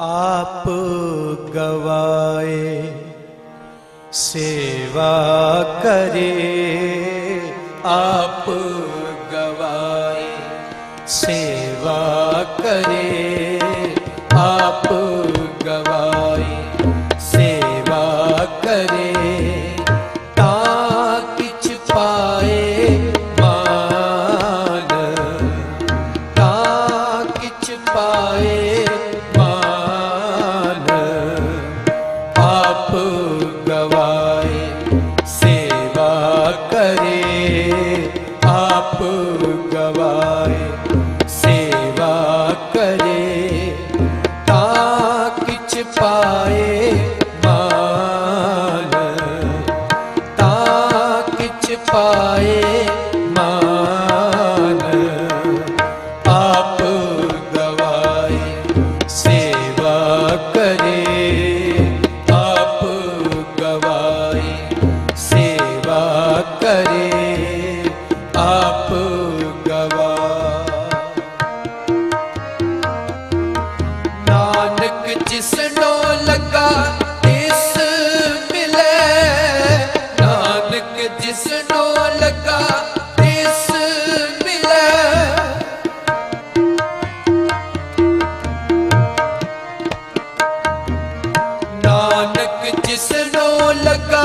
ਆਪ ਗਵਾਏ ਸੇਵਾ ਕਰੇ। ਆਪ ਗਵਾਏ ਸੇਵਾ ਕਰੇ। ਆਪ ਗਵਾਏ ਸੇਵਾ ਕਰੇ। ਆਪ ਗਵਾਏ ਸੇਵਾ ਕਰੇ ਤਾ ਕਿਛ ਪਾਏ ਮਾਨ ਤਾਂ ਕਿਛ ਪਾਏ ਆਪ ਗਵਾ। ਨਾਨਕ ਜਿਸਨੋ ਲੱਗਾ ਤਿਸ ਮਿਲੇ। ਨਾਨਕ ਜਿਸਨੋ ਲੱਗਾ ਤਿਸ ਮਿਲੇ। ਨਾਨਕ ਜਿਸਨੋ ਲੱਗਾ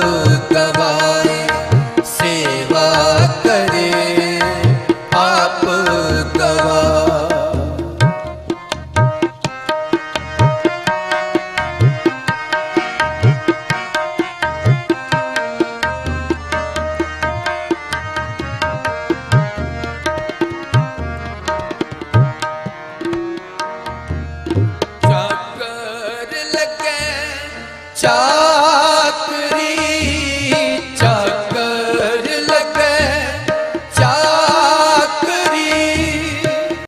ਗਵਾ ਚੱਕਰ ਚਾਰ